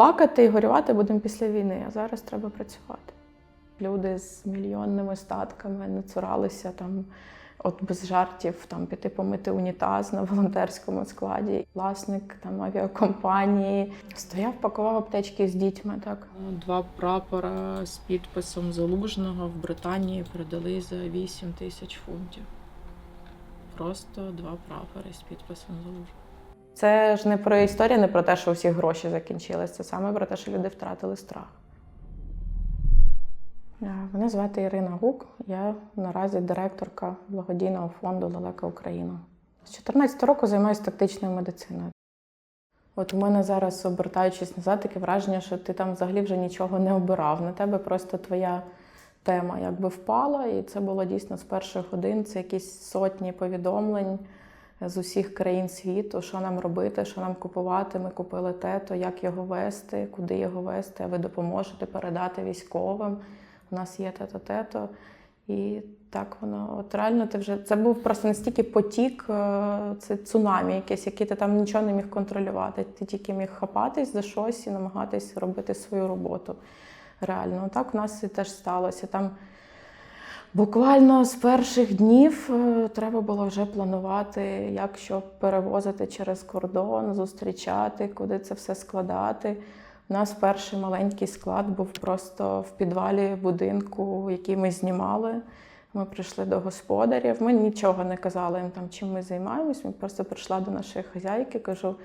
плакати і горювати будемо після війни, а зараз треба працювати. Люди з мільйонними статками не цуралися там, от без жартів, там піти помити унітаз на волонтерському складі. Власник там авіакомпанії стояв, пакував аптечки з дітьми. Так Два прапора з підписом залужного в Британії передали за 8 тисяч фунтів. Просто два прапори з підписом залужного. Це ж не про історію, не про те, що усі гроші закінчились. Це саме про те, що люди втратили страх. Е, Мене звати Ірина Гук. Я наразі директорка благодійного фонду Далека Україна. З 14 року займаюся тактичною медициною. От у мене зараз, обертаючись назад, таке враження, що ти там взагалі вже нічого не обирав. На тебе просто твоя тема якби впала, і це було дійсно з перших годин. Це якісь сотні повідомлень з усіх країн світу, що нам робити, що нам купувати. Ми купили те, то як його вести, куди його вести, а ви допоможете передати військовим. У нас є те-то, те-то. І так воно от реально ти вже це був просто настільки потік, е, це цунамі, якесь, яке ти там нічого не міг контролювати. Ти тільки міг хапатись за щось і намагатись робити свою роботу. Реально, так у нас і теж сталося. Там буквально з перших днів е, треба було вже планувати, як що перевозити через кордон, зустрічати, куди це все складати. У нас перший маленький склад був просто в підвалі будинку, який ми знімали. Ми прийшли до господарів. Ми нічого не казали їм там, чим ми займаємось. Ми просто прийшла до нашої хазяйки, кажу: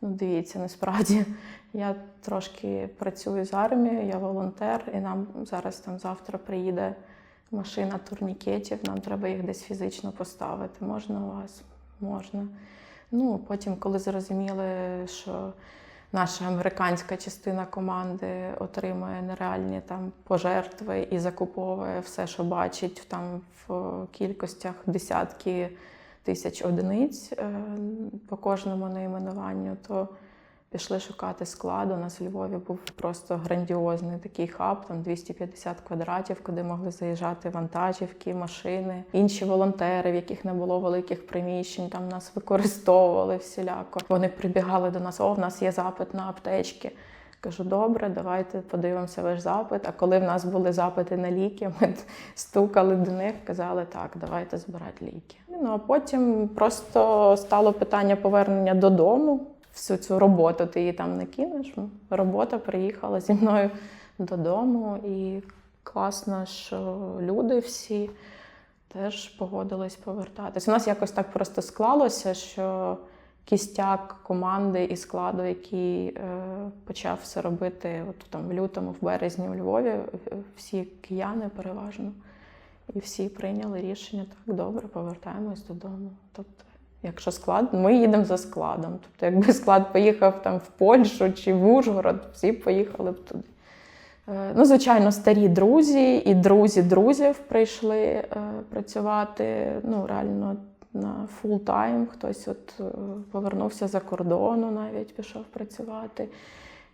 ну дивіться, насправді я трошки працюю з армією, я волонтер, і нам зараз там завтра приїде машина турнікетів, нам треба їх десь фізично поставити. Можна у вас? Можна. Ну, потім, коли зрозуміли, що наша американська частина команди отримує нереальні там пожертви і закуповує все, що бачить там в кількостях десятки тисяч одиниць е, по кожному найменуванню, то пішли шукати склад. У нас у Львові був просто грандіозний такий хаб, там 250 квадратів, куди могли заїжджати вантажівки, машини, інші волонтери, в яких не було великих приміщень, там нас використовували всіляко. Вони прибігали до нас, о, в нас є запит на аптечки. Кажу, добре, давайте подивимося ваш запит. А коли в нас були запити на ліки, ми стукали до них, казали, так, давайте збирати ліки. Ну а потім просто стало питання повернення додому. Всю цю роботу ти її там не кинеш. Робота приїхала зі мною додому, і класно, що люди всі теж погодились повертатись. У нас якось так просто склалося, що кістяк команди і складу, який е, почав все робити от там в лютому, в березні у Львові, е, всі кияни переважно. І всі прийняли рішення так, добре, повертаємось додому. Тобто, якщо склад, ми їдемо за складом. Тобто, якби склад поїхав там в Польщу чи в Ужгород, всі поїхали б туди. Е, Ну, звичайно, старі друзі і друзі друзів прийшли е, працювати. Ну, реально на фул тайм. Хтось от е, повернувся за кордону, навіть пішов працювати.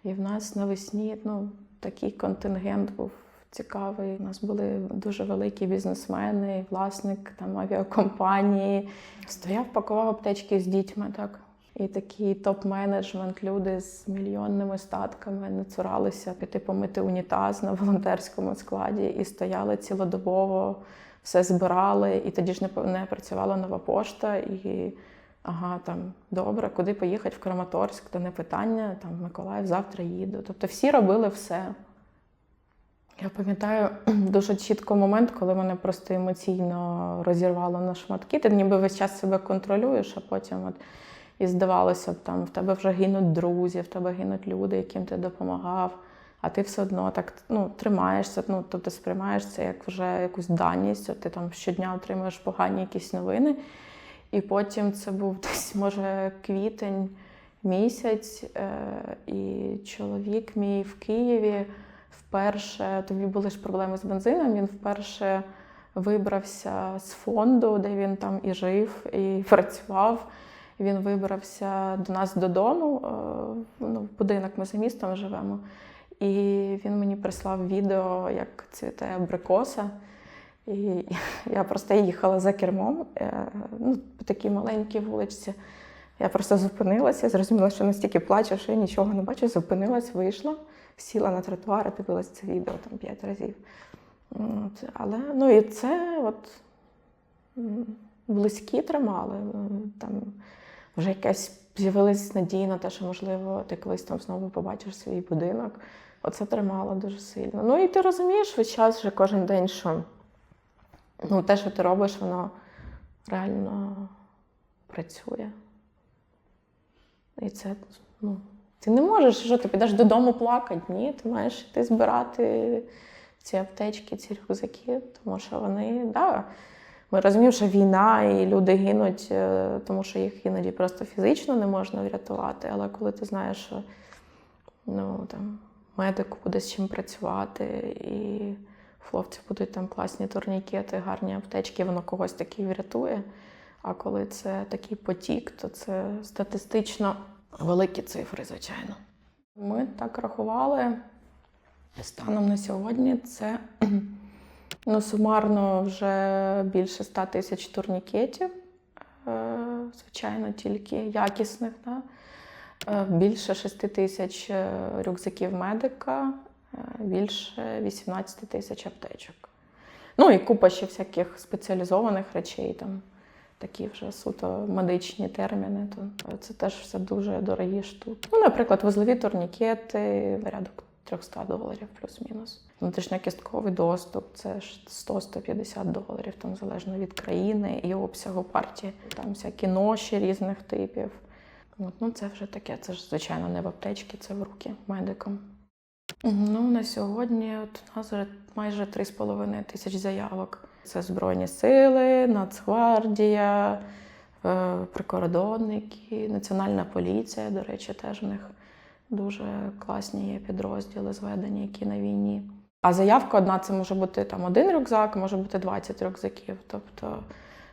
І в нас навесні ну, такий контингент був цікавий. У нас були дуже великі бізнесмени, власник там авіакомпанії. Стояв, пакував аптечки з дітьми, так. І такий топ-менеджмент, люди з мільйонними статками не цуралися піти помити унітаз на волонтерському складі і стояли цілодобово, все збирали. І тоді ж не, не працювала нова пошта. І ага, там добре, куди поїхати в Краматорськ, то не питання, там Миколаїв завтра їду. Тобто всі робили все. Я пам'ятаю дуже чітко момент, коли мене просто емоційно розірвало на шматки. Ти ніби весь час себе контролюєш, а потім от і здавалося б, там в тебе вже гинуть друзі, в тебе гинуть люди, яким ти допомагав. А ти все одно так ну, тримаєшся, ну тобто сприймаєш це як вже якусь даність. От ти там щодня отримуєш погані якісь новини. І потім це був десь, може, квітень місяць, е, і чоловік мій в Києві вперше, тобі були ж проблеми з бензином, він вперше вибрався з фонду, де він там і жив, і працював. Він вибрався до нас додому, е, ну, в будинок ми за містом живемо. І він мені прислав відео, як цвіте абрикоса. І я просто їхала за кермом, е, ну, по такій маленькій вуличці. Я просто зупинилася, зрозуміла, що настільки плачу, що я нічого не бачу. Зупинилась, вийшла, сіла на тротуар і дивилась це відео там п'ять разів. От. Але ну і це от близькі тримали. Там вже якась з'явилась надія на те, що, можливо, ти колись там знову побачиш свій будинок. Оце тримало дуже сильно. Ну і ти розумієш весь час вже кожен день, що ну, те, що ти робиш, воно реально працює. І це, ну, ти не можеш, що ти підеш додому плакати. Ні, ти маєш йти збирати ці аптечки, ці рюкзаки, тому що вони, да, ми розуміємо, що війна і люди гинуть, е, тому що їх іноді просто фізично не можна врятувати. Але коли ти знаєш, що ну, там, медику буде з чим працювати, і у хлопців будуть там класні турнікети, гарні аптечки, воно когось таки врятує. А коли це такий потік, то це статистично великі цифри, звичайно. Ми так рахували станом на сьогодні. Це ну, сумарно вже більше 100 тисяч турнікетів, е, звичайно, тільки якісних. Да? Е, Більше 6 тисяч е, рюкзаків медика, більше 18 тисяч аптечок. Ну і купа ще всяких спеціалізованих речей, там такі вже суто медичні терміни. То це теж все дуже дорогі штуки. Ну, наприклад, вузлові турнікети, порядок 300 доларів плюс-мінус. Внутрішньокістковий доступ це ж 100-150 доларів, там залежно від країни і обсягу партії. Там всякі ноші різних типів. От, ну, це вже таке, це ж, звичайно, не в аптечці, це в руки медикам. Ну, на сьогодні от у нас вже майже 3,5 тисяч заявок. Це Збройні сили, Нацгвардія, е, прикордонники, Національна поліція, до речі, теж в них дуже класні є підрозділи зведені, які на війні. А заявка одна це може бути там один рюкзак, може бути 20 рюкзаків. Тобто,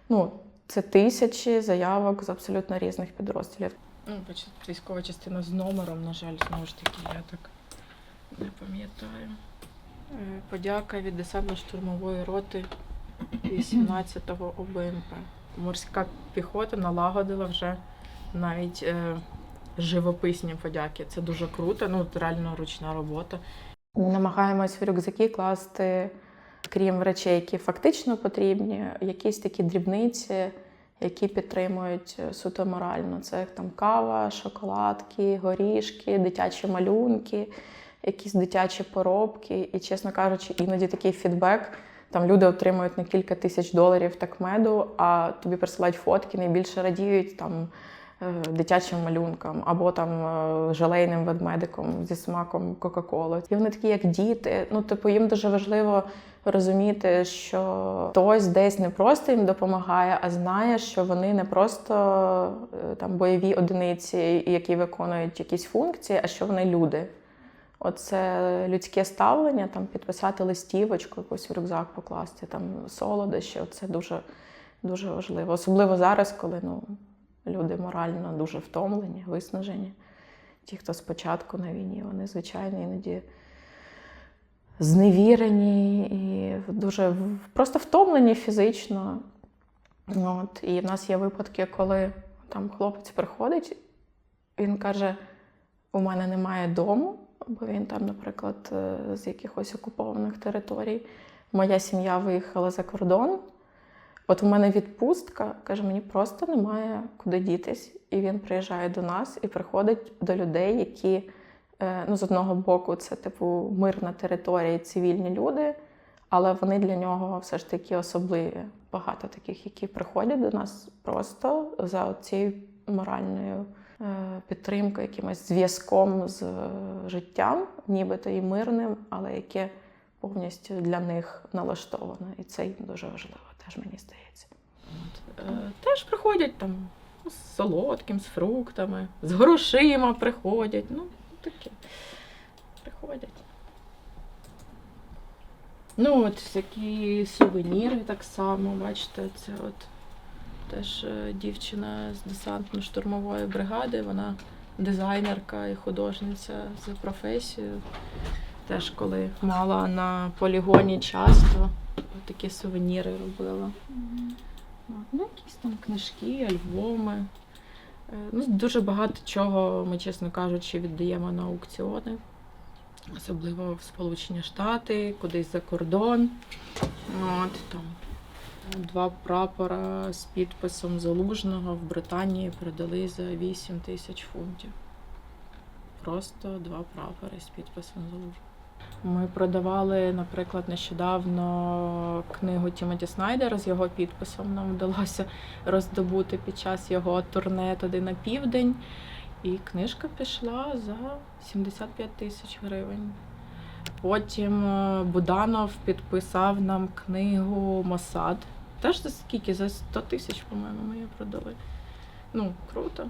ну, це тисячі заявок з абсолютно різних підрозділів. Ну, військова частина з номером, на жаль, знову ж таки, я так не пам'ятаю. Е, Подяка від десантно-штурмової роти 18-го ОБМП. Морська піхота налагодила вже навіть е, живописні подяки. Це дуже круто, ну реально ручна робота. Намагаємось в рюкзаки класти, крім речей, які фактично потрібні, якісь такі дрібниці, які підтримують е, суто морально. Це там кава, шоколадки, горішки, дитячі малюнки, якісь дитячі поробки. І, чесно кажучи, іноді такий фідбек. Там люди отримують на кілька тисяч доларів так меду, а тобі присилають фотки, найбільше радіють там е, дитячим малюнкам або там е, желейним ведмедиком зі смаком Кока-Коли. І вони такі, як діти. Ну, типу, їм дуже важливо розуміти, що хтось десь не просто їм допомагає, а знає, що вони не просто е, там бойові одиниці, які виконують якісь функції, а що вони люди. Оце людське ставлення, там підписати листівочку, якусь в рюкзак покласти, там солодощі. Це дуже, дуже важливо. Особливо зараз, коли ну, люди морально дуже втомлені, виснажені. Ті, хто спочатку на війні, вони, звичайно, іноді зневірені і дуже просто втомлені фізично. От. І в нас є випадки, коли там хлопець приходить, він каже: у мене немає дому, бо він там, наприклад, е, з якихось окупованих територій. Моя сім'я виїхала за кордон. От у мене відпустка, каже, мені просто немає куди дітись. І він приїжджає до нас і приходить до людей, які е, ну, з одного боку, це типу мирна територія і цивільні люди, але вони для нього все ж таки особливі. Багато таких, які приходять до нас просто за цією моральною е, підтримкою, якимось зв'язком з е, життям, нібито і мирним, але яке повністю для них налаштоване. І це їм дуже важливо, теж мені здається. Е, теж приходять там з солодким, з фруктами, з грошима приходять. Ну, таке. Приходять. Ну, от всякі сувеніри так само, бачите, це от теж е, дівчина з десантно-штурмової бригади, вона дизайнерка і художниця за професією. Теж коли мала на полігоні час, то такі сувеніри робила. Ну, якісь там книжки, альбоми. Е, Ну, дуже багато чого ми, чесно кажучи, віддаємо на аукціони, особливо в Сполучені Штати, кудись за кордон. От там два прапора з підписом Залужного в Британії продали за 8 тисяч фунтів. Просто два прапори з підписом Залужного. Ми продавали, наприклад, нещодавно книгу Тімоті Снайдера з його підписом. Нам вдалося роздобути під час його турне туди на південь. І книжка пішла за 75 тисяч гривень. Потім е, Буданов підписав нам книгу Мосад. Теж за скільки? За 100 тисяч, по-моєму, ми її продали. Ну, круто.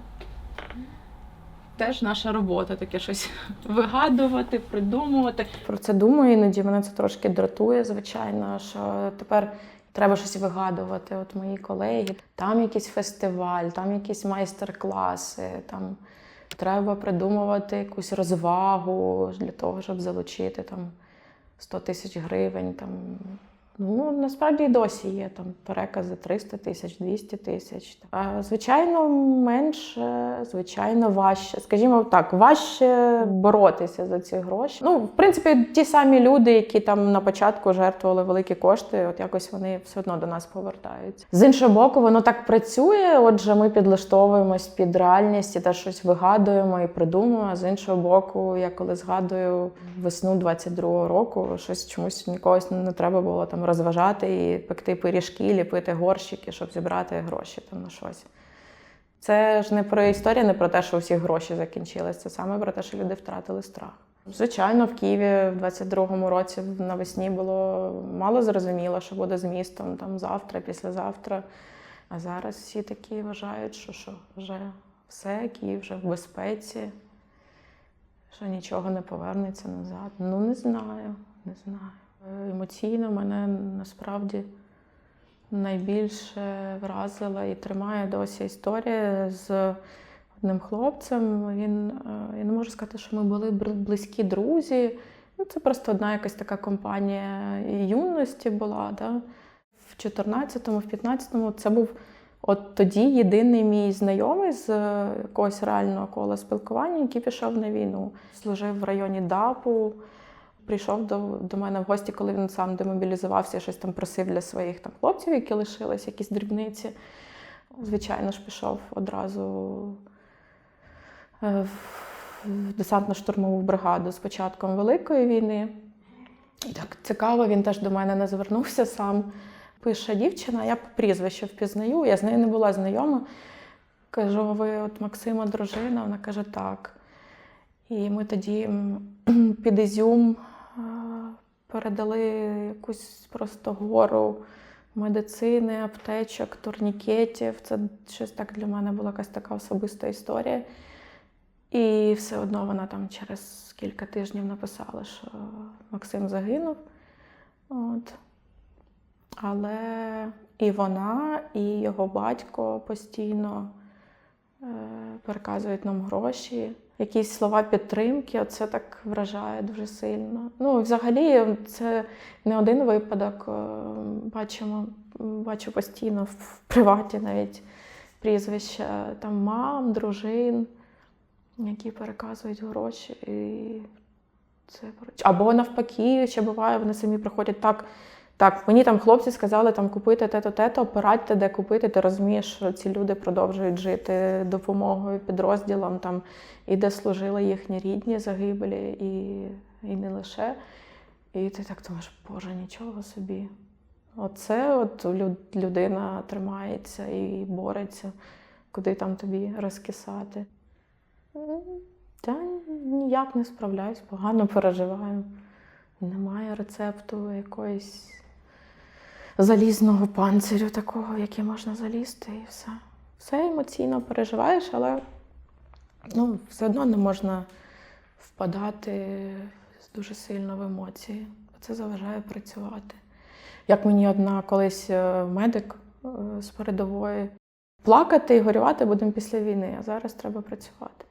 Теж наша робота таке щось вигадувати, придумувати. Про це думаю, іноді мене це трошки дратує, звичайно, що тепер треба щось вигадувати. От мої колеги, там якийсь фестиваль, там якісь майстер-класи, там треба придумувати якусь розвагу для того, щоб залучити там 100 тисяч гривень. Там. Ну, насправді і досі є там перекази 300 тисяч, 200 тисяч. А, звичайно, менше, звичайно, важче. Скажімо так, важче боротися за ці гроші. Ну, в принципі, ті самі люди, які там на початку жертвували великі кошти, от якось вони все одно до нас повертаються. З іншого боку, воно так працює. Отже, ми підлаштовуємось під реальність і та щось вигадуємо і придумуємо. А з іншого боку, я коли згадую весну 22-го року, щось чомусь нікогось не треба було там розважати і пекти пиріжки, ліпити горщики, щоб зібрати гроші там на щось. Це ж не про історія, не про те, що у всіх гроші закінчились. Це саме про те, що люди втратили страх. Звичайно, в Києві в 22-му році навесні було мало зрозуміло, що буде з містом там завтра, післязавтра. А зараз всі такі вважають, що, що вже все, Київ вже в безпеці, що нічого не повернеться назад. Ну, не знаю, не знаю. Е, Емоційно мене насправді найбільше вразила і тримає досі історія з одним хлопцем. Він, е, я не можу сказати, що ми були близькі друзі. Ну, це просто одна якась така компанія юності була. Да? В 14-му, в 15-му це був от тоді єдиний мій знайомий з е, якогось реального кола спілкування, який пішов на війну. Служив в районі ДАПу. Прийшов до, до мене в гості, коли він сам демобілізувався, щось там просив для своїх там хлопців, які лишились, якісь дрібниці. Звичайно ж, пішов одразу е, в десантно-штурмову бригаду з початком Великої війни. І так цікаво, він теж до мене не звернувся сам. Пише дівчина, я по прізвищу впізнаю, я з нею не була знайома. Кажу, ви от Максима дружина? Вона каже, так. І ми тоді під Ізюм передали якусь просто гору медицини, аптечок, турнікетів. Це щось так для мене була якась така особиста історія. І все одно вона там через кілька тижнів написала, що Максим загинув. От. Але і вона, і його батько постійно переказують нам гроші. Якісь слова підтримки, оце так вражає дуже сильно. Ну, взагалі, це не один випадок. е, Бачимо, бачу постійно в приваті навіть прізвища там мам, дружин, які переказують гроші. І це або навпаки, ще буває, вони самі приходять так. Так, мені там хлопці сказали там купити те-то, те-то, порадьте, де купити. Ти розумієш, що ці люди продовжують жити допомогою підрозділам, там, і де служили їхні рідні загиблі, і, і не лише. І ти так думаєш, боже, нічого собі. Оце от людина тримається і бореться, куди там тобі розкисати. Та ніяк не справляюсь, погано переживаю. Немає рецепту якоїсь залізного панцирю такого, в який можна залізти, і все. Все емоційно переживаєш, але ну, все одно не можна впадати дуже сильно в емоції, це заважає працювати. Як мені одна колись е, медик е, з передової плакати і горювати будемо після війни, а зараз треба працювати.